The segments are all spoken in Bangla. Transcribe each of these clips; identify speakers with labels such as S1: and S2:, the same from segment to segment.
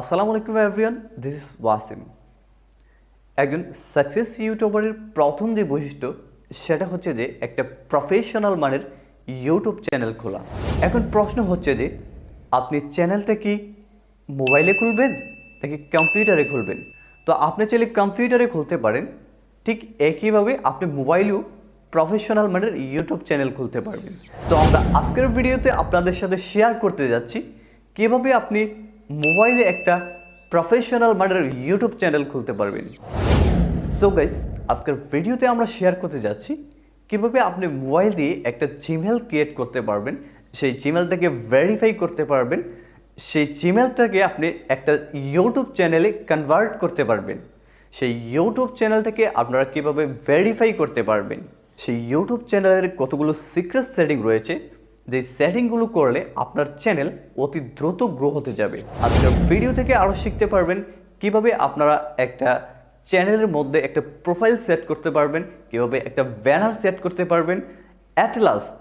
S1: আসসালামু আলাইকুম এভরিওয়ান দিস ইজ ওয়াসিম একজন সাকসেস ইউটিউবারের প্রথম যে বৈশিষ্ট্য, সেটা হচ্ছে যে একটা প্রফেশনাল মানের ইউটিউব চ্যানেল খোলা। এখন প্রশ্ন হচ্ছে যে, আপনি চ্যানেলটা কি মোবাইলে খুলবেন, নাকি কম্পিউটারে খুলবেন? তো আপনি চাইলে কম্পিউটারে খুলতে পারেন, ঠিক একইভাবে আপনি মোবাইলেও প্রফেশনাল মানের ইউটিউব চ্যানেল খুলতে পারবেন। তো আমরা আজকের ভিডিওতে আপনাদের সাথে শেয়ার করতে যাচ্ছি, কীভাবে আপনি মোবাইলে একটা প্রফেশনাল মানের ইউটিউব চ্যানেল খুলতে পারবেন। সো গাইস আজকের ভিডিওতে আমরা শেয়ার করতে যাচ্ছি কীভাবে আপনি মোবাইল দিয়ে একটা জিমেল ক্রিয়েট করতে পারবেন, সেই জিমেলটাকে ভেরিফাই করতে পারবেন, সেই জিমেলটাকে আপনি একটা ইউটিউব চ্যানেলে কনভার্ট করতে পারবেন। সেই ইউটিউব চ্যানেলটাকে আপনারা কীভাবে ভেরিফাই করতে পারবেন, সেই ইউটিউব চ্যানেলের কতগুলো সিক্রেট সেটিং রয়েছে যে সেটিংগুলো করলে আপনার চ্যানেল অতি দ্রুত গ্রো হতে যাবে। আজকের ভিডিও থেকে আরও শিখতে পারবেন কীভাবে আপনারা একটা চ্যানেলের মধ্যে একটা প্রোফাইল সেট করতে পারবেন, কীভাবে একটা ব্যানার সেট করতে পারবেন অ্যাট লাস্ট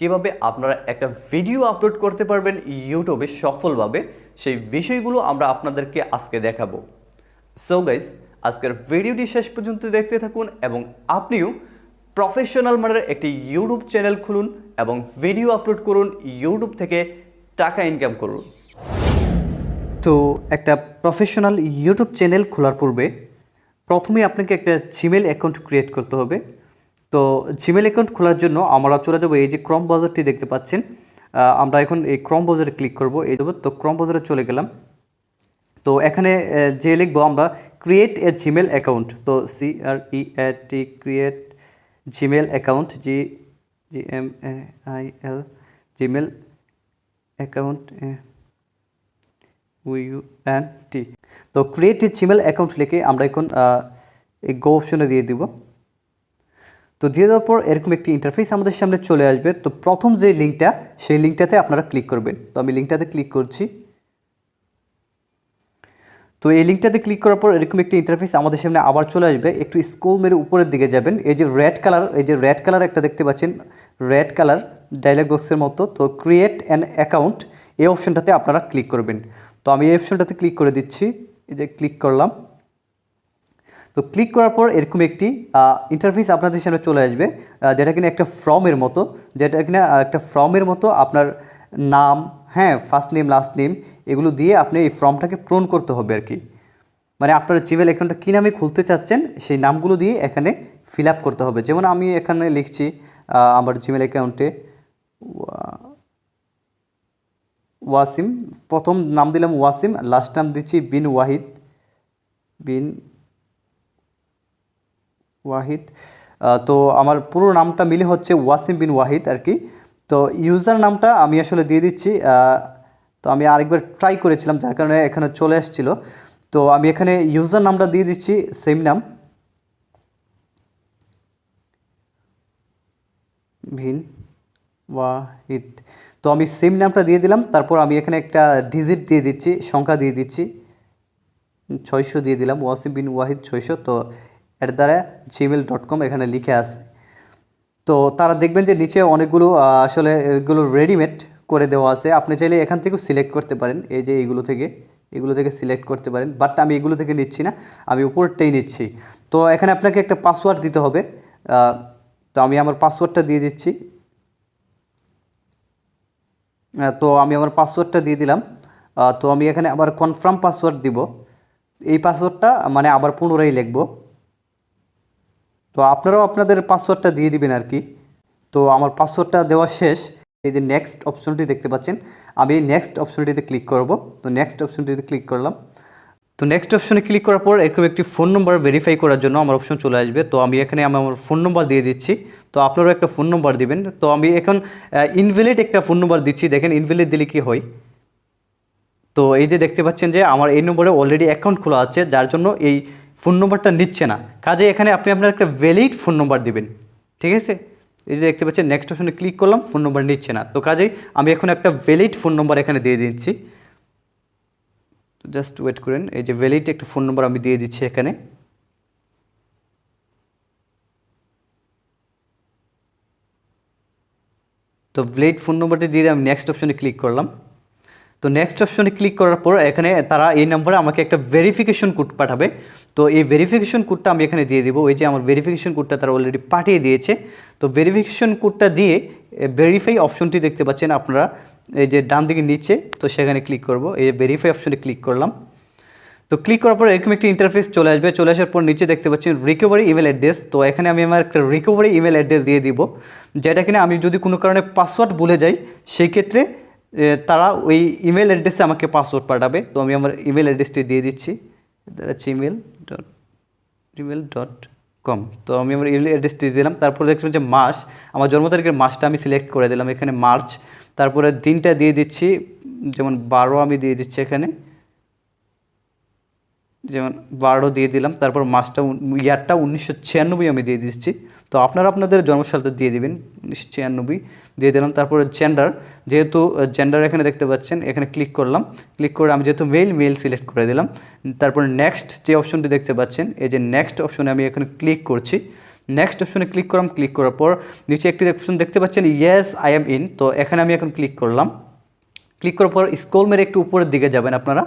S1: কীভাবে আপনারা একটা ভিডিও আপলোড করতে পারবেন ইউটিউবে সফলভাবে, সেই বিষয়গুলো আমরা আপনাদেরকে আজকে দেখাবো। সো গাইস আজকের ভিডিওটি শেষ পর্যন্ত দেখতে থাকুন এবং আপনিও প্রফেশনাল মানের একটি ইউটিউব চ্যানেল খুলুন এবং ভিডিও আপলোড করুন ইউটিউব থেকে টাকা ইনকাম করুন। তো একটা প্রফেশনাল ইউটিউব চ্যানেল খোলার পূর্বে প্রথমে আপনাকে একটা জিমেল অ্যাকাউন্ট ক্রিয়েট করতে হবে। তো জিমেল অ্যাকাউন্ট খোলার জন্য আমরা চলে যাব এই যে ক্রম বাজারটি দেখতে পাচ্ছেন। আমরা এখন এই ক্রম বাজারে ক্লিক করব, এই দেবো তো ক্রম বাজারে চলে গেলাম। তো এখানে যে লিখব আমরা ক্রিয়েট এ জিমেল অ্যাকাউন্ট তো C R E T create Gmail account G G M A I L Gmail account U N T তো ক্রিয়েট জিমেল অ্যাকাউন্ট লিখে আমরা এখন এই গো অপশনে দিয়ে দিব। তো দিয়ে দেওয়ার পর এরকম একটি ইন্টারফেস আমাদের সামনে চলে আসবে। তো প্রথম যে লিঙ্কটা সেই লিঙ্কটাতে আপনারা ক্লিক করবেন। তো আমি লিঙ্কটাতে ক্লিক করছি। তো এই লিঙ্কটাতে ক্লিক করার পর এরকম একটি ইন্টারফেস আমাদের সামনে আবার চলে আসবে। একটু স্কুল মেরে উপরের দিকে যাবেন। এই যে রেড কালার এই যে রেড কালার একটা দেখতে পাচ্ছেন রেড কালার ডায়লগ বক্সের মতো। তো ক্রিয়েট অ্যান অ্যাকাউন্ট এই অপশনটাতে আপনারা ক্লিক করবেন। তো আমি এই অপশনটাতে ক্লিক করে দিচ্ছি। এই যে ক্লিক করলাম। তো ক্লিক করার পর এরকম একটি ইন্টারফেস আপনাদের সামনে চলে আসবে যেটা কিনা একটা ফর্মের মতো। যেটা কিনা একটা ফর্মের মতো আপনার নাম হ্যাঁ ফার্স্ট নেম লাস্ট নেম এগুলো দিয়ে আপনি এই ফর্মটাকে পূরণ করতে হবে আর কি। মানে আপনার জিমেল অ্যাকাউন্টটা কী নামে খুলতে চাচ্ছেন, সেই নামগুলো দিয়ে এখানে ফিল করতে হবে। যেমন আমি এখানে লিখছি আমার জিমেল অ্যাকাউন্টে ওয়াসিম, প্রথম নাম দিলাম ওয়াসিম লাস্ট নাম দিচ্ছি বিন ওয়াহিদ বিন ওয়াহিদ। তো আমার পুরো নামটা মিলে হচ্ছে ওয়াসিম বিন ওয়াহিদ আর কি। তো ইউজার নামটা আমি আসলে দিয়ে দিচ্ছি তো আমি আরেকবার ট্রাই করেছিলাম, যার কারণে এখানে চলে আসছিল। তো আমি এখানে ইউজার নামটা দিয়ে দিচ্ছি সেম নাম। ভিন ওয়াহিদ। তো আমি সেম নামটা দিয়ে দিলাম, তারপর আমি এখানে একটা ডিজিট দিয়ে দিচ্ছি, সংখ্যা দিয়ে দিচ্ছি। ছয়শো দিয়ে দিলাম, ওয়াসিম বিন ওয়াহিদ ছয়শো, তো এর দ্বারা জিমেল ডট কম এখানে লিখে আছে তো তারা দেখবেন যে নিচে অনেকগুলো আসলে এগুলো রেডিমেড করে দেওয়া আছে। আপনি চাইলে এখান থেকেও সিলেক্ট করতে পারেন। এই যে এইগুলো থেকে, এগুলো থেকে সিলেক্ট করতে পারেন। বাট আমি এগুলো থেকে নিচ্ছি না। আমি উপরটাই নিচ্ছি। তো এখানে আপনাকে একটা পাসওয়ার্ড দিতে হবে। তো আমি আমার পাসওয়ার্ডটা দিয়ে দিচ্ছি। তো আমি আমার পাসওয়ার্ডটা দিয়ে দিলাম। তো আমি এখানে আবার কনফার্ম পাসওয়ার্ড দিব। এই পাসওয়ার্ডটা মানে আবার পুনরায় লিখব। তো আপনারাও আপনাদের পাসওয়ার্ডটা দিয়ে দিবেন আর কি। তো আমার পাসওয়ার্ডটা দেওয়া শেষ। এই যে নেক্সট অপশনটি দেখতে পাচ্ছেন, আমি এই নেক্সট অপশনটিতে ক্লিক করব। তো নেক্সট অপশনটিতে ক্লিক করলাম। তো নেক্সট অপশনে ক্লিক করার পর এরকম একটি ফোন নম্বর ভেরিফাই করার জন্য আমার অপশন চলে আসবে। তো আমি এখানে আমি আমার ফোন নম্বর দিয়ে দিচ্ছি। তো আপনারাও একটা ফোন নম্বর দিবেন। তো আমি এখন ইনভ্যালিড একটা ফোন নম্বর দিচ্ছি। দেখেন ইনভ্যালিড দিলে কি হয়? তো এই যে দেখতে পাচ্ছেন যে আমার এই নম্বরে অলরেডি অ্যাকাউন্ট খোলা আছে, যার জন্য এই ফোন নম্বরটা নিচ্ছে না। কাজে এখানে আপনি আপনার একটা ভ্যালিড ফোন নম্বর দিবেন। ঠিক আছে? এই যে দেখতে পাচ্ছেন নেক্সট অপশনে ক্লিক করলাম ফোন নম্বর নিচ্ছে না। তো কাজেই আমি এখন একটা ভ্যালিড ফোন নম্বর এখানে দিয়ে দিচ্ছি। জাস্ট ওয়েট করেন, এই যে ভ্যালিড একটা ফোন নম্বর আমি দিয়ে দিচ্ছি এখানে। তো ভ্যালিড ফোন নম্বরটি দিয়ে আমি নেক্সট অপশনে ক্লিক করলাম। তো নেক্সট অপশনে ক্লিক করার পর এখানে তারা এই নম্বরে আমাকে একটা ভেরিফিকেশন কোড পাঠাবে। তো এই ভেরিফিকেশন কোডটা আমি এখানে দিয়ে দিব। ওই যে আমার ভেরিফিকেশন কোডটা তারা অলরেডি পাঠিয়ে দিয়েছে। তো ভেরিফিকেশন কোডটা দিয়ে ভেরিফাই অপশনটি দেখতে পাচ্ছেন আপনারা। এই যে ডান দিকে নিচে, তো সেখানে ক্লিক করব। এই যে ভেরিফাই অপশনে ক্লিক করলাম। তো ক্লিক করার পর এরকম একটি ইন্টারফেস চলে আসবে। চলে আসার পর নিচে দেখতে পাচ্ছেন রিকভারি ইমেল অ্যাড্রেস তো এখানে আমি আমার একটা রিকভারি ইমেল অ্যাড্রেস দিয়ে দিব, যেটা কিনা আমি যদি কোনো কারণে পাসওয়ার্ড ভুলে যাই সেই ক্ষেত্রে তারা ওই ইমেল অ্যাড্রেসে আমাকে পাসওয়ার্ড পাঠাবে। তো আমি আমার ইমেল অ্যাড্রেসটি দিয়ে দিচ্ছি। Gmail dot Gmail dot com. তো আমি আমার ইমেল অ্যাড্রেসটি দিলাম। তারপরে দেখবেন যে মাস, আমার জন্ম তারিখের মাসটা আমি সিলেক্ট করে দিলাম এখানে মার্চ। তারপরে দিনটা দিয়ে দিচ্ছি, যেমন বারো আমি দিয়ে দিচ্ছি এখানে। যেমন বারো দিয়ে দিলাম, তারপর মাসটা ইয়ারটা উনিশশো ছিয়ানব্বই আমি দিয়ে দিচ্ছি। তো আপনারা আপনাদের জন্মসালটা দিয়ে দেবেন, উনিশশো ছিয়ানব্বই। দিয়ে দিলাম। তারপরে জেন্ডার যেহেতু জেন্ডার এখানে দেখতে পাচ্ছেন, এখানে ক্লিক করলাম। ক্লিক করে আমি যেহেতু মেল মেল সিলেক্ট করে দিলাম। তারপর নেক্সট যে অপশনটি দেখতে পাচ্ছেন, এই যে নেক্সট অপশনে আমি এখানে ক্লিক করছি। নেক্সট অপশনে ক্লিক করলাম ক্লিক করার পর নিচে একটি অপশন দেখতে পাচ্ছেন ইয়েস আই এম ইন তো এখানে আমি এখন ক্লিক করলাম। ক্লিক করার পর স্ক্রল মেরে একটু উপরের দিকে যাবেন আপনারা।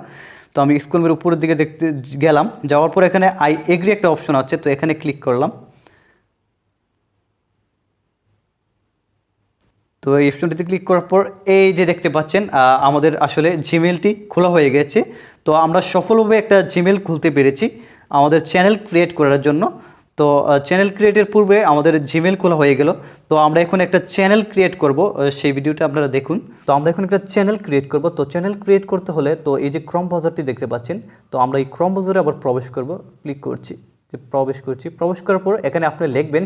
S1: তো আমি স্ক্রল মেরে উপরের দিকে দেখতে গেলাম। যাওয়ার পর এখানে আই এগ্রি একটা অপশন আছে, তো এখানে ক্লিক করলাম। তো এই অপশনটিতে ক্লিক করার পর এই যে দেখতে পাচ্ছেন আমাদের আসলে জিমেলটি খোলা হয়ে গেছে। তো আমরা সফলভাবে একটা জিমেল খুলতে পেরেছি আমাদের চ্যানেল ক্রিয়েট করার জন্য। তো চ্যানেল ক্রিয়েটের পূর্বে আমাদের জিমেল খোলা হয়ে গেল। তো আমরা এখন একটা চ্যানেল ক্রিয়েট করব। সেই ভিডিওটা আপনারা দেখুন। তো আমরা এখন একটা চ্যানেল ক্রিয়েট করব। তো চ্যানেল ক্রিয়েট করতে হলে তো এই যে ক্রম বাজারটি দেখতে পাচ্ছেন, তো আমরা এই ক্রম বাজারে আবার প্রবেশ করব। ক্লিক করছি, যে প্রবেশ করছি। প্রবেশ করার পর এখানে আপনি লিখবেন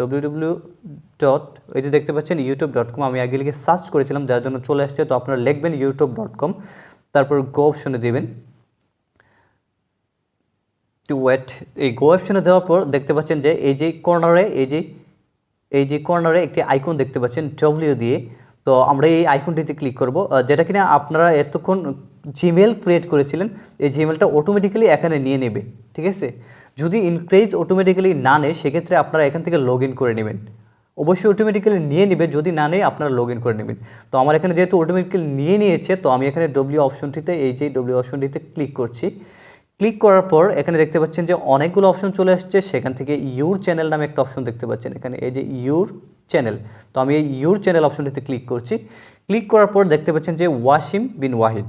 S1: ডব্লিউ ডব্লিউ ডট এই যে দেখতে পাচ্ছেন কম আমি আগে লিখে সার্চ করেছিলাম, যার জন্য চলে আসছে, তো আপনারা লিখবেন কম তারপর গো অপশনে দেবেন। টু ওয়েট এই গো অপশনে দেওয়ার পর দেখতে পাচ্ছেন যে, এই যে কর্নারে এই যে এই যে কর্নারে একটি আইকন দেখতে পাচ্ছেন ডব্লিউ দিয়ে। তো আমরা এই আইকনটিতে ক্লিক করব। যেটা কিনা আপনারা এতক্ষণ জিমেল ক্রিয়েট করেছিলেন, এই জিমেলটা অটোমেটিক্যালি এখানে নিয়ে নেবে, ঠিক আছে? যদি ইনক্রিজ অটোমেটিক্যালি না নেয়, সেক্ষেত্রে আপনারা এখান থেকে লগ করে নেবেন। অবশ্যই অটোমেটিক্যালি নিয়ে নেবে, যদি না নেয়, আপনারা লগ করে নেবেন। তো আমার এখানে যেহেতু অটোমেটিক্যালি নিয়ে নিয়েছে, তো আমি এখানে ডব্লিউ অপশনটিতে এই যে ডব্লিউ অপশনটিতে ক্লিক করছি। ক্লিক করার পর এখানে দেখতে পাচ্ছেন যে অনেকগুলো অপশন চলে আসছে। সেখান থেকে ইউর চ্যানেল নামে একটা অপশন দেখতে পাচ্ছেন। এখানে এই যে ইউর চ্যানেল তো আমি এই ইউর চ্যানেল অপশনটিতে ক্লিক করছি। ক্লিক করার পর দেখতে পাচ্ছেন যে ওয়াসিম বিন ওয়াহিদ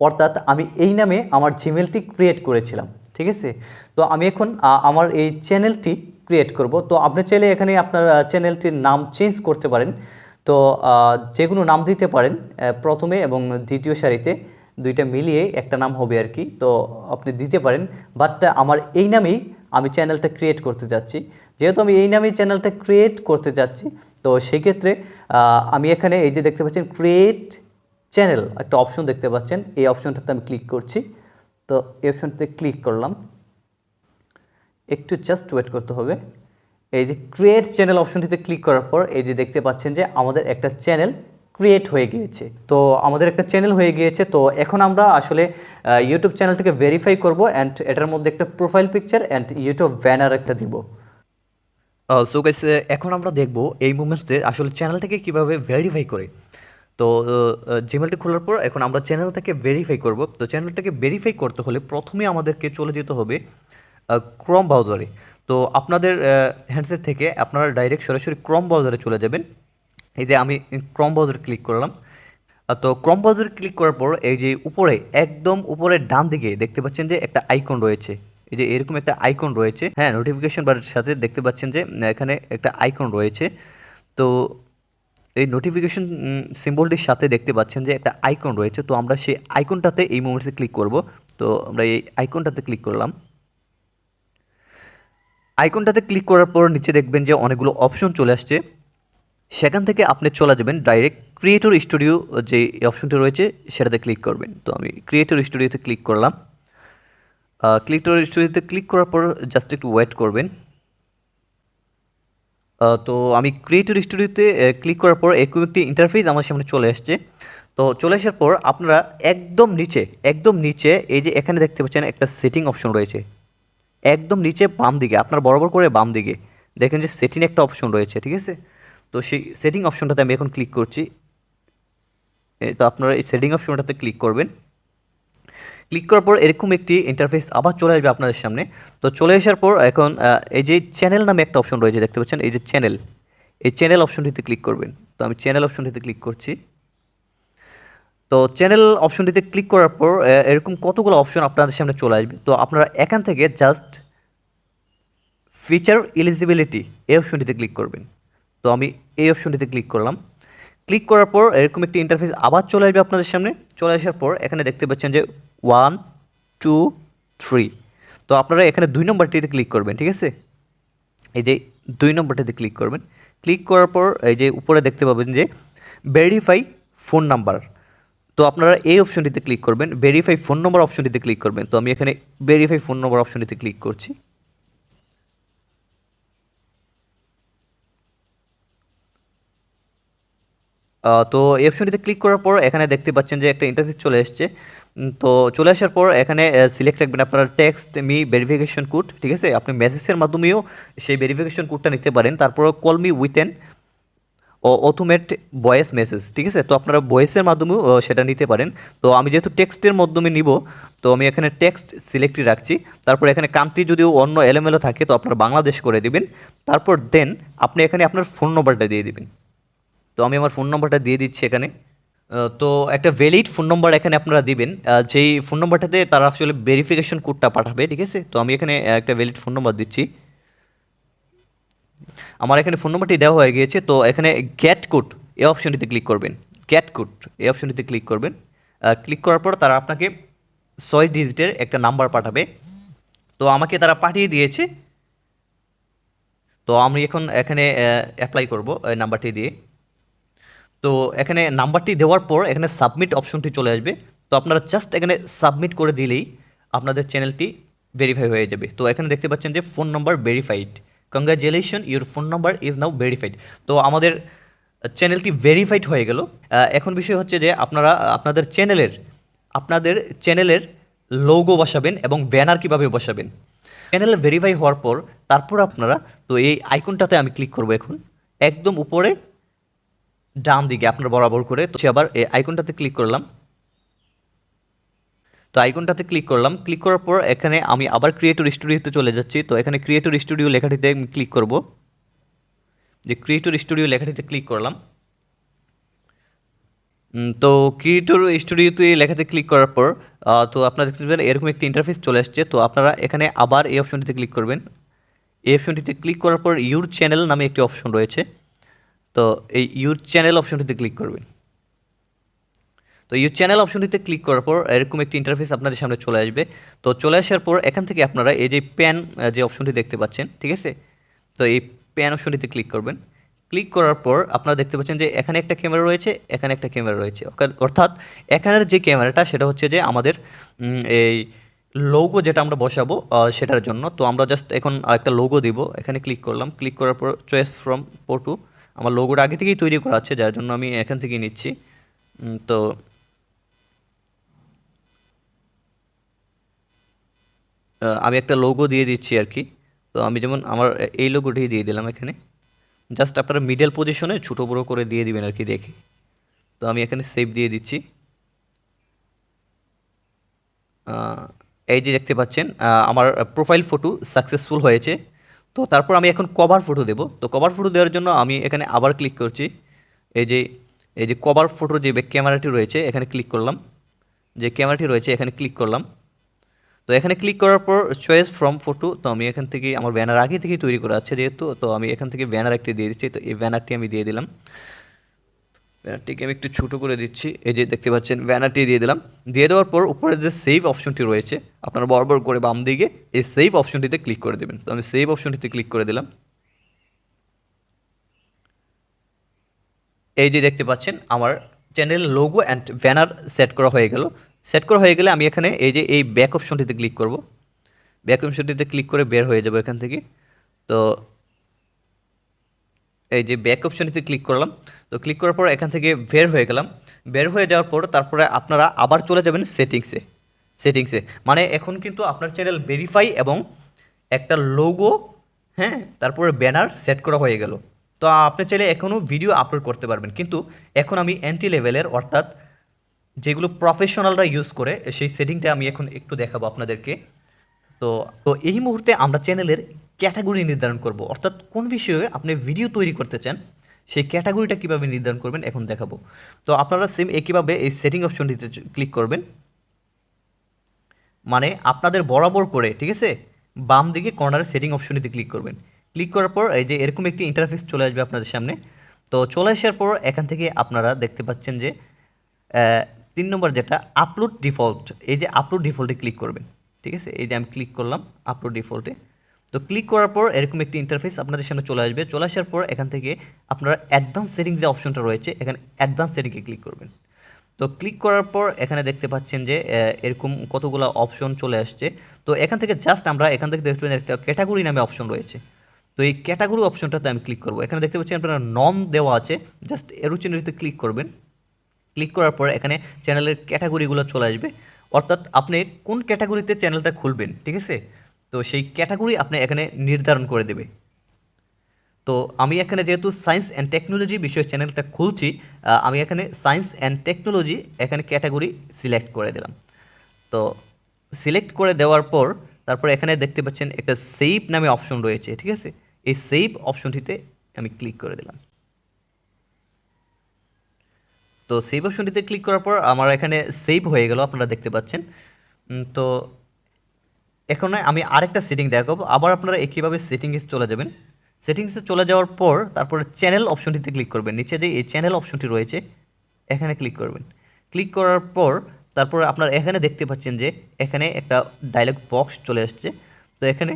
S1: অর্থাৎ আমি এই নামে আমার জিমেলটি ক্রিয়েট করেছিলাম। ঠিক আছে? তো আমি এখন আমার এই চ্যানেলটি ক্রিয়েট করব। তো আপনি চাইলে এখানে আপনার চ্যানেলটির নাম চেঞ্জ করতে পারেন। তো যে কোনো নাম দিতে পারেন প্রথমে এবং দ্বিতীয় সারিতে। দুইটা মিলিয়ে একটা নাম হবে আর কি। তো আপনি দিতে পারেন। বাট আমার এই নামেই আমি চ্যানেলটা ক্রিয়েট করতে যাচ্ছি। যেহেতু আমি এই নামেই চ্যানেলটা ক্রিয়েট করতে যাচ্ছি, তো সেক্ষেত্রে আমি এখানে এই যে দেখতে পাচ্ছেন ক্রিয়েট চ্যানেল একটা অপশন দেখতে পাচ্ছেন। এই অপশনটাতে আমি ক্লিক করছি। তো এই অপশনটাতে ক্লিক করলাম। একটু জাস্ট ওয়েট করতে হবে। এই যে ক্রিয়েট চ্যানেল অপশনটিতে ক্লিক করার পর এই যে দেখতে পাচ্ছেন যে আমাদের একটা চ্যানেল ক্রিয়েট হয়ে গিয়েছে। তো আমাদের একটা চ্যানেল হয়ে গিয়েছে। তো এখন আমরা আসলে ইউটিউব চ্যানেলটাকে ভেরিফাই করব অ্যান্ড এটার মধ্যে একটা profile picture and YouTube banner একটা দিব।
S2: সো গাইস এখন আমরা দেখব এই মুমেন্টসে আসলে চ্যানেলটাকে কীভাবে ভেরিফাই করে। তো জিমেলটি খোলার পর এখন আমরা চ্যানেলটাকে ভেরিফাই করব। তো চ্যানেলটাকে ভেরিফাই করতে হলে প্রথমে আমাদেরকে চলে যেতে হবে ক্রম ব্রাউজারে তো আপনাদের হ্যান্ডসেট থেকে আপনারা ডাইরেক্ট সরাসরি ক্রম ব্রাউজারে চলে যাবেন। এই যে আমি ক্রম ব্রাউজার ক্লিক করলাম। তো ক্রম ব্রাউজার ক্লিক করার পর এই যে উপরে, একদম উপরে ডান দিকে দেখতে পাচ্ছেন যে একটা আইকন রয়েছে। এই যে এরকম একটা আইকন রয়েছে। হ্যাঁ নোটিফিকেশন বারের সাথে দেখতে পাচ্ছেন যে এখানে একটা আইকন রয়েছে। তো এই নোটিফিকেশন সিম্বলটির সাথে দেখতে পাচ্ছেন যে একটা আইকন রয়েছে। তো আমরা সেই আইকনটাতে এই মুমেন্টে ক্লিক করব। তো আমরা এই আইকনটাতে ক্লিক করলাম। আইকনটাতে ক্লিক করার পর নিচে দেখবেন যে অনেকগুলো অপশন চলে আসছে। সেখান থেকে আপনি চলে যাবেন ডাইরেক্ট ক্রিয়েটর স্টুডিও যে অপশনটা রয়েছে, সেটাতে ক্লিক করবেন। তো আমি ক্রিয়েটর স্টুডিওতে ক্লিক করলাম। ক্রিয়েটর স্টুডিওতে ক্লিক করার পর জাস্ট একটু ওয়েট করবেন। তো আমি ক্রিয়েটর স্টুডিওতে ক্লিক করার পর এরকম একটি ইন্টারফেস আমার সামনে চলে আসছে। তো চলে আসার পর আপনারা একদম নিচে একদম নিচে এই যে এখানে দেখতে পাচ্ছেন একটা সেটিং অপশন রয়েছে। একদম নিচে বাম দিকে, আপনার বরাবর করে বাম দিকে। দেখেন যে সেটিং একটা অপশন রয়েছে, ঠিক আছে? তো সেই সেটিং অপশনটাতে আমি এখন ক্লিক করছি। তো আপনারা এই সেটিং অপশনটাতে ক্লিক করবেন। ক্লিক করার পর এরকম একটি ইন্টারফেস আবার চলে আসবে আপনাদের সামনে। তো চলে আসার পর এখন এই যে চ্যানেল নামে একটা অপশন রয়েছে, দেখতে পাচ্ছেন? এই যে চ্যানেল এই চ্যানেল অপশনটিতে ক্লিক করবেন। তো আমি চ্যানেল অপশনটিতে ক্লিক করছি। তো চ্যানেল অপশনটিতে ক্লিক করার পর এরকম কতগুলো অপশন আপনাদের সামনে চলে আসবে? তো আপনারা এখান থেকে জাস্ট ফিচার এলিজিবিলিটি এই অপশনটিতে ক্লিক করবেন। তো আমি এই অপশনটিতে ক্লিক করলাম। ক্লিক করার পর এরকম একটি ইন্টারফেস আবার চলে আসবে আপনাদের সামনে। চলে আসার পর এখানে দেখতে পাচ্ছেন যে ওয়ান টু থ্রি তো আপনারা এখানে দুই নম্বরটিতে ক্লিক করবেন, ঠিক আছে? এই যে দুই নম্বরটিতে ক্লিক করবেন। ক্লিক করার পর এই যে উপরে দেখতে পাবেন যে ভেরিফাই ফোন নাম্বার তো আপনারা এই অপশনটিতে ক্লিক করবেন ভেরিফাই ফোন নম্বর অপশনটিতে ক্লিক করবেন। তো আমি এখানে ভেরিফাই ফোন নম্বর অপশনটিতে ক্লিক করছি। তো এই অপশনটিতে ক্লিক করার পর এখানে দেখতে পাচ্ছেন যে একটা ইন্টারফেস চলে এসছে। তো চলে আসার পর এখানে সিলেক্ট রাখবেন আপনার টেক্সট মি ভেরিফিকেশন কোড ঠিক আছে? আপনি মেসেজের মাধ্যমেও সেই ভেরিফিকেশন কোডটা নিতে পারেন। তারপর call me with N O automate voice message ঠিক আছে? তো আপনারা ভয়েসের মাধ্যমেও সেটা নিতে পারেন। তো আমি যেহেতু টেক্সটের মাধ্যমে নিব, তো আমি এখানে টেক্সট সিলেক্টই রাখছি। তারপর এখানে কান্ট্রি যদিও অন্য এলোমেলো থাকে, তো আপনারা বাংলাদেশ করে দিবেন। তারপর দেন আপনি এখানে আপনার ফোন নম্বরটা দিয়ে দিবেন। তো আমি আমার ফোন নম্বরটা দিয়ে দিচ্ছি এখানে। তো একটা ভ্যালিড ফোন নম্বর এখানে আপনারা দিবেন। যেই ফোন নম্বরটাতে তারা আসলে ভেরিফিকেশন কোডটা পাঠাবে, ঠিক আছে? তো আমি এখানে একটা ভ্যালিড ফোন নম্বর দিচ্ছি। আমার এখানে ফোন নম্বরটি দেওয়া হয়ে গিয়েছে, তো এখানে গ্যাট কোড এই অপশনটিতে ক্লিক করবেন। গ্যাট কোড এই অপশনটিতে ক্লিক করবেন। ক্লিক করার পর তারা আপনাকে ছয় ডিজিটের একটা নাম্বার পাঠাবে। তো আমাকে তারা পাঠিয়ে দিয়েছে। তো আমি এখন এখানে অ্যাপ্লাই করব, এই নাম্বারটি দিয়ে। তো এখানে নাম্বারটি দেওয়ার পর এখানে সাবমিট অপশনটি চলে আসবে। তো আপনারা জাস্ট এখানে সাবমিট করে দিলেই আপনাদের চ্যানেলটি ভেরিফাই হয়ে যাবে। তো এখানে দেখতে পাচ্ছেন যে phone number verified congratulation your phone number is now verified তো আমাদের চ্যানেলটি ভেরিফাইড হয়ে গেল। এখন বিষয় হচ্ছে যে আপনারা, আপনাদের চ্যানেলের আপনাদের চ্যানেলের লোগো বসাবেন এবং ব্যানার কীভাবে বসাবেন। চ্যানেল ভেরিফাই হওয়ার পর তারপর আপনারা, তো এই আইকনটাতে আমি ক্লিক করব এখন। একদম উপরে ডান দিকে আপনার বরাবর করে, তো আবার এই আইকনটাতে ক্লিক করলাম। তো আইকনটাতে ক্লিক করলাম। ক্লিক করার পর এখানে আমি আবার ক্রিয়েটর স্টুডিওতে চলে যাচ্ছি। তো এখানে ক্রিয়েটর স্টুডিও লেখাটিতে আমি ক্লিক করব। যে ক্রিয়েটর স্টুডিও লেখাটিতে ক্লিক করলাম। তো ক্রিয়েটর স্টুডিওতে লেখাতে ক্লিক করার পর তো আপনারা দেখতে পাবেন এরকম একটি ইন্টারফেস চলে আসছে। তো আপনারা এখানে আবার এই অপশনটিতে ক্লিক করবেন। এই অপশনটিতে ক্লিক করার পর ইউর চ্যানেল নামে একটি অপশন রয়েছে। তো এই ইউর চ্যানেল অপশনটিতে ক্লিক করবেন। তো ইউর চ্যানেল অপশনটিতে ক্লিক করার পর এরকম একটি ইন্টারফেস আপনাদের সামনে চলে আসবে। তো চলে আসার পর এখান থেকে আপনারা এই যে প্যান যে অপশনটি দেখতে পাচ্ছেন, ঠিক আছে? তো এই প্যান অপশনটিতে ক্লিক করবেন। ক্লিক করার পর আপনারা দেখতে পাচ্ছেন যে এখানে একটা ক্যামেরা রয়েছে, এখানে একটা ক্যামেরা রয়েছে। অর্থাৎ- এখানের যে ক্যামেরাটা সেটা হচ্ছে যে আমাদের এই লোগো যেটা আমরা বসাবো সেটার জন্য। তো আমরা জাস্ট এখন একটা লোগো দিব। এখানে ক্লিক করলাম। ক্লিক করার পর চয়েস ফ্রম ফটো আমার লোগোটা আগে থেকেই তৈরি করা আছে, যার জন্য আমি এখান থেকেই নিচ্ছি। তো আমি একটা লোগো দিয়ে দিচ্ছি আর কি। তো আমি যেমন আমার এই লোগোটি দিয়ে দিলাম এখানে। জাস্ট আপনারা মিডল পজিশনে ছোটো বড়ো করে দিয়ে দিবেন আর কি দেখে। তো আমি এখানে সেভ দিয়ে দিচ্ছি। এই যে দেখতে পাচ্ছেন আমার প্রোফাইল ফটো সাকসেসফুল হয়েছে। তো তারপর আমি এখন কভার ফটো দেব। তো কভার ফটো দেওয়ার জন্য আমি এখানে আবার ক্লিক করছি। এই যে এই যে কভার ফটোর যে ক্যামেরাটি রয়েছে, এখানে ক্লিক করলাম। যে ক্যামেরাটি রয়েছে, এখানে ক্লিক করলাম। তো এখানে ক্লিক করার পর চয়েস ফ্রম ফটো তো আমি এখান থেকে আমার ব্যানার আগে থেকেই তৈরি করা আছে যেহেতু, তো আমি এখান থেকে ব্যানার একটি দিয়ে দিচ্ছি। তো এই ব্যানারটি আমি দিয়ে দিলাম। ব্যানারটিকে আমি একটু ছোটো করে দিচ্ছি। এই যে দেখতে পাচ্ছেন ব্যানারটি দিয়ে দিলাম। দিয়ে দেওয়ার পর উপরে যে সেভ অপশনটি রয়েছে, আপনারা বরাবর করে বাম দিকে এই সেভ অপশনটিতে ক্লিক করে দেবেন। তো আমি সেভ অপশনটিতে ক্লিক করে দিলাম। এই যে দেখতে পাচ্ছেন, আমার channel logo and banner set করা হয়ে গেল। সেট করা হয়ে গেলে আমি এখানে এই যে এই ব্যাক অপশনটিতে ক্লিক করব। ব্যাক অপশনটিতে ক্লিক করে বের হয়ে যাব এখান থেকে। তো এই যে ব্যাক অপশনটিতে ক্লিক করলাম। তো ক্লিক করার পর এখান থেকে বের হয়ে গেলাম। বের হয়ে যাওয়ার পর তারপরে আপনারা আবার চলে যাবেন সেটিংসে সেটিংসে মানে এখন কিন্তু আপনার চ্যানেল ভেরিফাই এবং একটা লোগো হ্যাঁ তারপরে ব্যানার সেট করা হয়ে গেল। তো আপনি চাইলে এখনও ভিডিও আপলোড করতে পারবেন। কিন্তু এখন আমি অ্যান্টি লেভেলের অর্থাৎ যেগুলো প্রফেশনালরা ইউজ করে, সেই সেটিংটা আমি এখন একটু দেখাবো আপনাদেরকে। তো তো এই মুহূর্তে আমরা চ্যানেলের ক্যাটাগরি নির্ধারণ করব। অর্থাৎ কোন বিষয়ে আপনি ভিডিও তৈরি করতে চান, সেই ক্যাটাগরিটা কীভাবে নির্ধারণ করবেন এখন দেখাবো। তো আপনারা সেম একইভাবে এই সেটিং অপশনটিতে ক্লিক করবেন। মানে আপনাদের বরাবর করে, ঠিক আছে? বাম দিকে কর্নারের সেটিং অপশনটিতে ক্লিক করবেন। ক্লিক করার পর এই যে এরকম একটি ইন্টারফেস চলে আসবে আপনাদের সামনে। তো চলে আসার পর এখান থেকে আপনারা দেখতে পাচ্ছেন যে তিন নম্বর যেটা আপলোড ডিফল্ট এই যে আপলোড ডিফল্টে ক্লিক করবেন। ঠিক আছে? এই যে আমি ক্লিক করলাম আপলোড ডিফল্টে তো ক্লিক করার পর এরকম একটি ইন্টারফেস আপনাদের সামনে চলে আসবে। চলে আসার পর এখান থেকে আপনারা অ্যাডভান্স সেটিংস যে অপশনটা রয়েছে, এখানে অ্যাডভান্স সেটিংয়ে ক্লিক করবেন। তো ক্লিক করার পর এখানে দেখতে পাচ্ছেন যে এরকম কতগুলো অপশন চলে আসছে। তো এখান থেকে জাস্ট আমরা এখান থেকে দেখতে পাচ্ছেন একটা ক্যাটাগরি নামে অপশন রয়েছে। তো এই ক্যাটাগরি অপশনটাতে আমি ক্লিক করব। এখানে দেখতে পাচ্ছেন আপনারা নন দেওয়া আছে। জাস্ট এরো চিহ্নটিতে ক্লিক করবেন। ক্লিক করার পর এখানে চ্যানেলের ক্যাটাগরিগুলো চলে আসবে। অর্থাৎ আপনি কোন ক্যাটাগরিতে চ্যানেলটা খুলবেন, ঠিক আছে? তো সেই ক্যাটাগরি আপনি এখানে নির্ধারণ করে দেবে। তো আমি এখানে যেহেতু সায়েন্স অ্যান্ড টেকনোলজি বিষয়ের চ্যানেলটা খুলছি আমি এখানে সায়েন্স অ্যান্ড টেকনোলজি এখানে ক্যাটাগরি সিলেক্ট করে দিলাম। তো সিলেক্ট করে দেওয়ার পর তারপর এখানে দেখতে পাচ্ছেন একটা সেভ নামে অপশন রয়েছে, ঠিক আছে? এই সেভ অপশনটিতে আমি ক্লিক করে দিলাম। তো সেভ অপশনটিতে ক্লিক করার পর আমার এখানে সেভ হয়ে গেল, আপনারা দেখতে পাচ্ছেন। তো এখন আমি আরেকটা সেটিং দেখাবো। আবার আপনারা একইভাবে সেটিংসে চলে যাবেন। সেটিংসে চলে যাওয়ার পর তারপরে চ্যানেল অপশনটিতে ক্লিক করবেন। নিচে যে এই চ্যানেল অপশনটি রয়েছে, এখানে ক্লিক করবেন। ক্লিক করার পর তারপর আপনারা এখানে দেখতে পাচ্ছেন যে এখানে একটা ডায়লগ বক্স চলে আসছে। তো এখানে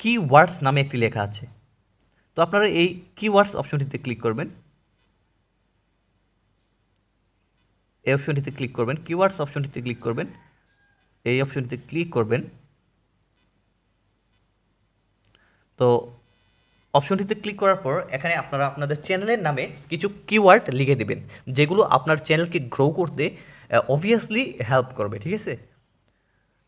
S2: কি ওয়ার্ডস নামে একটি লেখা আছে। তো আপনারা এই কিওয়ার্ডস অপশনটিতে ক্লিক করবেন। এই অপশনটিতে ক্লিক করবেন। কিওয়ার্ডস অপশনটিতে ক্লিক করবেন। এই অপশনটিতে ক্লিক করবেন। তো অপশনটিতে ক্লিক করার পর এখানে আপনারা আপনাদের চ্যানেলের নামে কিছু কিওয়ার্ড লিখে দেবেন, যেগুলো আপনার চ্যানেলকে গ্রো করতে অবভিয়াসলি হেল্প করবে, ঠিক আছে?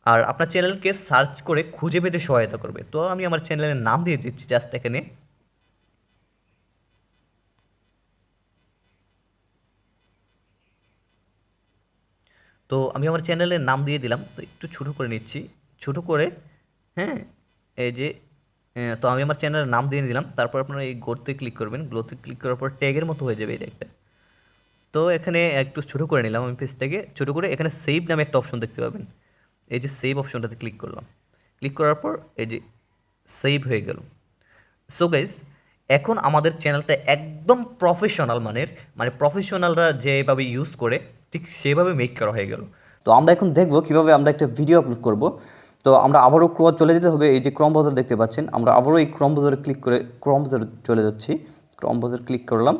S2: আর আপনার চ্যানেলকে সার্চ করে খুঁজে পেতে সহায়তা করবে। তো আমি আমার চ্যানেলের নাম দিয়ে দিচ্ছি জাস্ট এখানে। তো আমি আমার চ্যানেলের নাম দিয়ে দিলাম, তো একটু ছোটো করে নিচ্ছি। ছোটো করে হ্যাঁ এই যে তো আমি আমার চ্যানেলের নাম দিয়ে দিলাম। তারপর আপনারা এই গোতে ক্লিক করবেন। গ্লোতে ক্লিক করার পর ট্যাগের মতো হয়ে যাবে এটা একটা তো এখানে একটু ছোটো করে নিলাম আমি পেজটাকে ছোটো করে এখানে সেভ নামে একটা অপশন দেখতে পাবেন। এই যে সেভ অপশনটাতে ক্লিক করলাম। ক্লিক করার পর এই যে সেভ হয়ে গেল। সো গাইজ এখন আমাদের চ্যানেলটা একদম প্রফেশনাল মানের মানে প্রফেশনালরা যেভাবে ইউজ করে, ঠিক সেভাবে মেক করা হয়ে গেল।
S1: তো আমরা এখন দেখব কীভাবে আমরা একটা ভিডিও আপলোড করব। তো আমরা আবারও ক্রো চলে যেতে হবে, এই যে ক্রম বাজার দেখতে পাচ্ছেন, আমরা আবারও এই ক্রম বাজারে ক্লিক করে, ক্রম বাজারে চলে যাচ্ছি, ক্রম বাজার ক্লিক করলাম।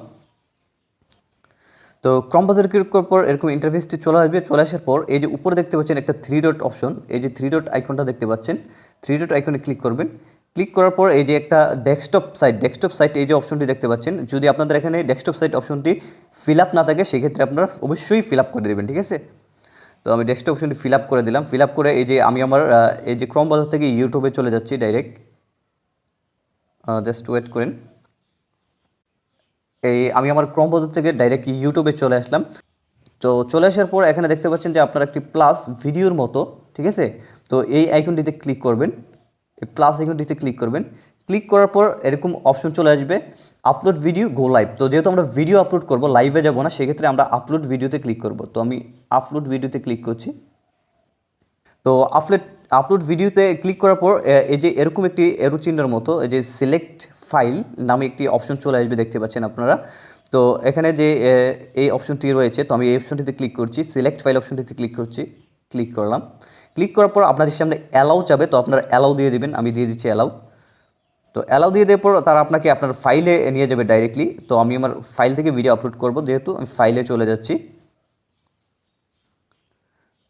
S1: তো ক্রম বাজার ক্লিক করার পর এরকম ইন্টারফেসটি চলে আসবে, চলে আসার পর এই যে উপরে দেখতে পাচ্ছেন একটা থ্রি ডট অপশন এই যে থ্রি ডট আইকনটা দেখতে পাচ্ছেন থ্রি ডট আইকনে ক্লিক করবেন ক্লিক করার পর এই যে একটা ডেস্কটপ সাইট ডেস্কটপ সাইট এই যে অপশনটি দেখতে পাচ্ছেন, যদি আপনাদের এখানে ডেস্কটপ সাইট অপশনটি ফিল আপ না থাকে, সেক্ষেত্রে আপনারা অবশ্যই ফিল আপ করে দেবেন, ঠিক আছে? তো আমি ডেস্কটপ অপশনটি ফিল আপ করে দিলাম। ফিল আপ করে এই যে আমি আমার এই যে ক্রম বাজার থেকে ইউটিউবে চলে যাচ্ছি ডাইরেক্ট জাস্ট ওয়েট করেন। এই আমি আমার ক্রম বাজার থেকে ডাইরেক্ট ইউটিউবে চলে আসলাম। তো চলে আসার পর এখানে দেখতে পাচ্ছেন যে আপনার একটি প্লাস ভিডিওর মতো, ঠিক আছে? তো এই আইকনটিতে ক্লিক করবেন। প্লাস আইকনটিতে ক্লিক করবেন। ক্লিক করার পর এরকম অপশন চলে আসবে। আপলোড ভিডিও গো লাইভ তো যেহেতু আমরা ভিডিও আপলোড করব লাইভে যাব না, সেক্ষেত্রে আমরা আপলোড ভিডিওতে ক্লিক করব। তো আমি আপলোড ভিডিওতে ক্লিক করছি। তো আপলোড আপলোড ভিডিওতে ক্লিক করার পর এই যে এরকম একটি এরো চিহ্নের মতো, এই যে সিলেক্ট ফাইল নামে একটি অপশন চলে আসবে, দেখতে পাচ্ছেন আপনারা। তো এখানে যে এই অপশনটি রয়েছে, তো আমি এই অপশনটিতে ক্লিক করছি সিলেক্ট ফাইল অপশনটিতে ক্লিক করছি ক্লিক করলাম। ক্লিক করার পর আপনাদের সামনে অ্যালাউ যাবে তো আপনারা অ্যালাউ দিয়ে দিবেন, আমি দিয়ে দিচ্ছি অ্যালাউ তো অ্যালাউ দিয়ে দেওয়ার পর তারা আপনাকে আপনার ফাইলে নিয়ে যাবে ডাইরেক্টলি তো আমি আমার ফাইল থেকে ভিডিও আপলোড করব, যেহেতু আমি ফাইলে চলে যাচ্ছি।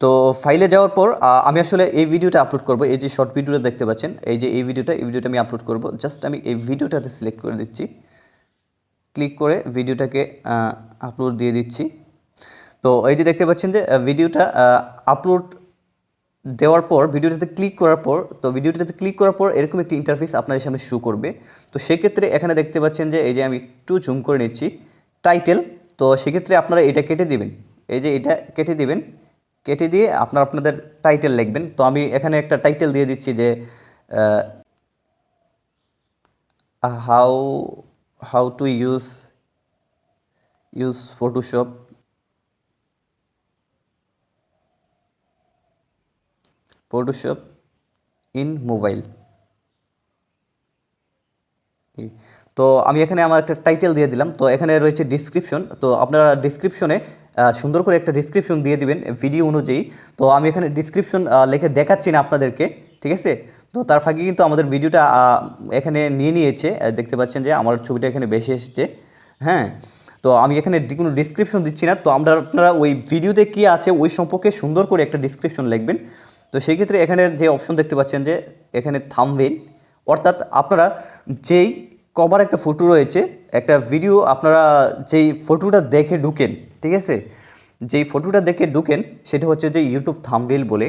S1: তো ফাইলে যাওয়ার পর আমি আসলে এই ভিডিওটা আপলোড করব, এই যে শর্ট ভিডিওটা দেখতে পাচ্ছেন, এই যে এই ভিডিওটা এই ভিডিওটা আমি আপলোড করব। জাস্ট আমি এই ভিডিওটাতে সিলেক্ট করে দিচ্ছি। ক্লিক করে ভিডিওটাকে আপলোড দিয়ে দিচ্ছি। তো এই যে দেখতে পাচ্ছেন যে ভিডিওটা আপলোড দেওয়ার পর ভিডিওটাতে ক্লিক করার পর, তো ভিডিওটাতে ক্লিক করার পর এরকম একটি ইন্টারফেস আপনাদের সামনে শো করবে। তো সেক্ষেত্রে এখানে দেখতে পাচ্ছেন যে এই যে আমি একটু জুম করে নিচ্ছি টাইটেল তো সেক্ষেত্রে আপনারা এটা কেটে দিবেন। এই যে এটা কেটে দিবেন, কেটে দিয়ে আপনার আপনাদের টাইটেল লিখবেন। তো আমি এখানে একটা টাইটেল দিয়ে দিচ্ছি যে how how to use use Photoshop Photoshop in mobile তো আমি এখানে আমার একটা টাইটেল দিয়ে দিলাম। তো এখানে রয়েছে ডিসক্রিপশন তো আপনারা ডিসক্রিপশনে সুন্দর করে একটা ডিসক্রিপশন দিয়ে দিবেন ভিডিও অনুযায়ী। তো আমি এখানে ডিসক্রিপশন লিখে দেখাচ্ছি না আপনাদেরকে, ঠিক আছে? তো তার ফাঁকে কিন্তু আমাদের ভিডিওটা এখানে নিয়ে নিয়েছে। দেখতে পাচ্ছেন যে আমার ছবিটা এখানে বেশি এসেছে। হ্যাঁ? তো আমি এখানে কোনো ডিসক্রিপশন দিচ্ছি না। তো আমরা আপনারা ওই ভিডিওতে কী আছে, ওই সম্পর্কে সুন্দর করে একটা ডিসক্রিপশন লিখবেন। তো সেই ক্ষেত্রে এখানে যে অপশন দেখতে পাচ্ছেন যে এখানে থামবেল অর্থাৎ আপনারা যেই কভার একটা ফটো রয়েছে, একটা ভিডিও আপনারা যেই ফটোটা দেখে ঢুকেন, ঠিক আছে? যেই ফটোটা দেখে ঢুকেন, সেটা হচ্ছে যে ইউটিউব থামবেল বলে।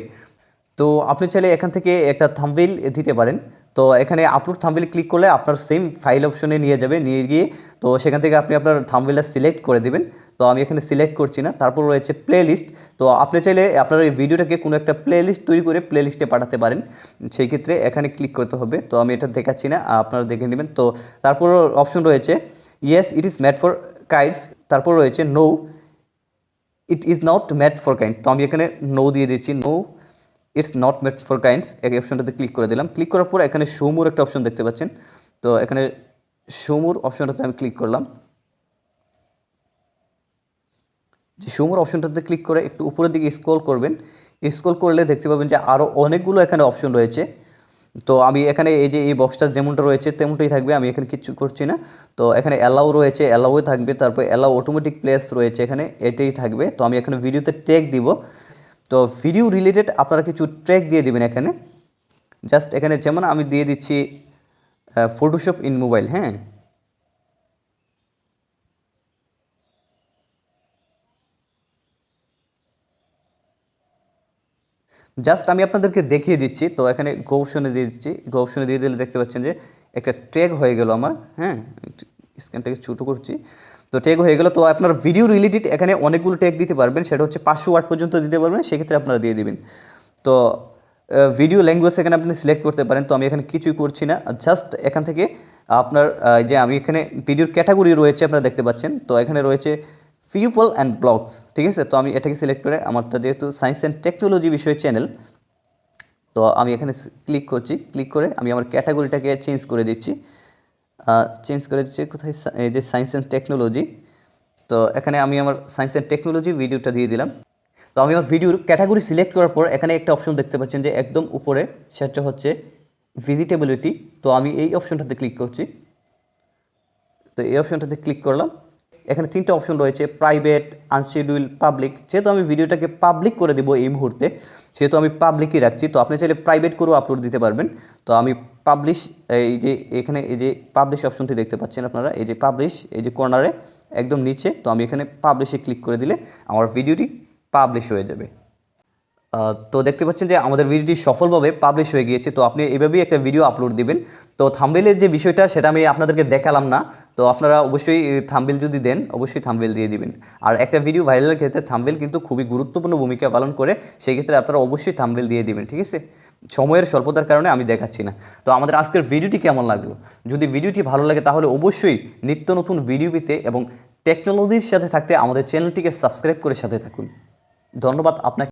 S1: তো আপনি চাইলে এখান থেকে একটা থাম্বনেল দিতে পারেন। তো এখানে আপলোড থামবেল ক্লিক করলে আপনার সেম ফাইল অপশনে নিয়ে যাবে, নিয়ে গিয়ে তো সেখান থেকে আপনি আপনার থাম্বনেলটা সিলেক্ট করে দেবেন। তো আমি এখানে সিলেক্ট করছি না। তারপর রয়েছে প্লে লিস্ট তো আপনি চাইলে আপনার এই ভিডিওটাকে কোনো একটা প্লে লিস্ট তৈরি করে প্লে লিস্টে পাঠাতে পারেন। সেই ক্ষেত্রে এখানে ক্লিক করতে হবে। তো আমি এটা দেখাচ্ছি না, আপনারা দেখে নেবেন। তো তারপর অপশন রয়েছে yes it is made for kids তারপর রয়েছে no it is not made for kind তো আমি এখানে নো দিয়ে দিচ্ছি no it's not made for kids এই অপশনটাতে ক্লিক করে দিলাম। ক্লিক করার পর এখানে শোমুর একটা অপশন দেখতে পাচ্ছেন। তো এখানে শোমুর অপশনটাতে আমি ক্লিক করলাম। যে শোমুর অপশনটাতে ক্লিক করে একটু উপরের দিকে স্ক্রল করবেন। স্ক্রল করলে দেখতে পাবেন যে আরও অনেকগুলো এখানে অপশন রয়েছে। তো আমি এখানে এই যে এই বক্সটা যেমনটা রয়েছে, তেমনটাই থাকবে, আমি এখানে কিচ্ছু করছি না। তো এখানে অ্যালাউ রয়েছে অ্যালাউ থাকবে, তারপর অ্যালাউ অটোমেটিক প্লেস রয়েছে এখানে, এটাই থাকবে। তো আমি এখানে ভিডিওতে ট্যাগ দিব। তো ভিডিও রিলেটেড আপনারা কিছু ট্র্যাক দিয়ে দিবেন এখানে। জাস্ট এখানে যেমন আমি দিয়ে দিচ্ছি ফটোশপ ইন মোবাইল হ্যাঁ? জাস্ট আমি আপনাদেরকে দেখিয়ে দিচ্ছি, তো এখানে গো অপশনে দিয়ে দিচ্ছি। গো অপশনে দিয়ে দিলে দেখতে পাচ্ছেন যে একটা ট্যাগ হয়ে গেল আমার হ্যাঁ? স্ক্যানটাকে ছোটো করছি। তো ট্যাগ হয়ে গেল, তো আপনার ভিডিও রিলেটেড এখানে অনেকগুলো ট্যাগ দিতে পারবেন, সেটা হচ্ছে পাঁচশো ওয়াট পর্যন্ত দিতে পারবেন, সেক্ষেত্রে আপনারা দিয়ে দিবেন। তো ভিডিও ল্যাঙ্গুয়েজ এখানে আপনি সিলেক্ট করতে পারেন, তো আমি এখানে কিছুই করছি না। জাস্ট এখান থেকে আপনার যে আমি এখানে ভিডিওর ক্যাটাগরি রয়েছে, আপনারা দেখতে পাচ্ছেন। তো এখানে রয়েছে পিপল অ্যান্ড ব্লগস ঠিক আছে? তো আমি এটাকে সিলেক্ট করে আমারটা যেহেতু সায়েন্স অ্যান্ড টেকনোলজি বিষয়ে চ্যানেল তো আমি এখানে ক্লিক করছি ক্লিক করে আমি আমার ক্যাটাগরিটাকে চেঞ্জ করে দিচ্ছি। চেঞ্জ করে দিচ্ছি কোথায়? এই যে সায়েন্স অ্যান্ড টেকনোলজি তো এখানে আমি আমার সায়েন্স অ্যান্ড টেকনোলজি ভিডিওটা দিয়ে দিলাম। তো আমি আমার ভিডিওর ক্যাটাগরি সিলেক্ট করার পর এখানে একটা অপশন দেখতে পাচ্ছেন যে একদম উপরে সেটা হচ্ছে ভিজিটেবিলিটি তো আমি এই অপশনটাতে ক্লিক করছি। তো এই অপশনটাতে ক্লিক করলাম। এখানে তিনটা অপশন রয়েছে প্রাইভেট আনশিডিউল পাবলিক যেহেতু আমি ভিডিওটাকে পাবলিক করে দেবো এই মুহূর্তে, সেহেতু আমি পাবলিকই রাখছি, তো আপনি চাইলে প্রাইভেট করেও আপলোড দিতে পারবেন। তো আমি পাবলিশ এই যে এখানে এই যে পাবলিশ অপশনটি দেখতে পাচ্ছেন আপনারা, এই যে পাবলিশ এই যে কর্নারে একদম নিচে, তো আমি এখানে পাবলিশে ক্লিক করে দিলে আমার ভিডিওটি পাবলিশ হয়ে যাবে। তো দেখতে পাচ্ছেন যে আমাদের ভিডিওটি সফলভাবে পাবলিশ হয়ে গিয়েছে। তো আপনি এভাবেই একটা ভিডিও আপলোড দিবেন। তো থাম্বেলের যে বিষয়টা, সেটা আমি আপনাদেরকে দেখালাম না। তো আপনারা অবশ্যই থাম্বেল যদি দেন, অবশ্যই থাম্বেল দিয়ে দিবেন। আর একটা ভিডিও ভাইরালের ক্ষেত্রে থাম্বেল কিন্তু খুবই গুরুত্বপূর্ণ ভূমিকা পালন করে। সেই ক্ষেত্রে আপনারা অবশ্যই থাম্বেল দিয়ে দিবেন, ঠিক আছে? সময়ের স্বল্পতার কারণে আমি দেখাচ্ছি না। তো আমাদের আজকের ভিডিওটি কেমন লাগল? যদি ভিডিওটি ভালো লাগে, তাহলে অবশ্যই নিত্য নতুন ভিডিও পেতে এবং টেকনোলজির সাথে থাকতে আমাদের চ্যানেলটিকে সাবস্ক্রাইব করে সাথে থাকুন। ধন্যবাদ, আপনাকে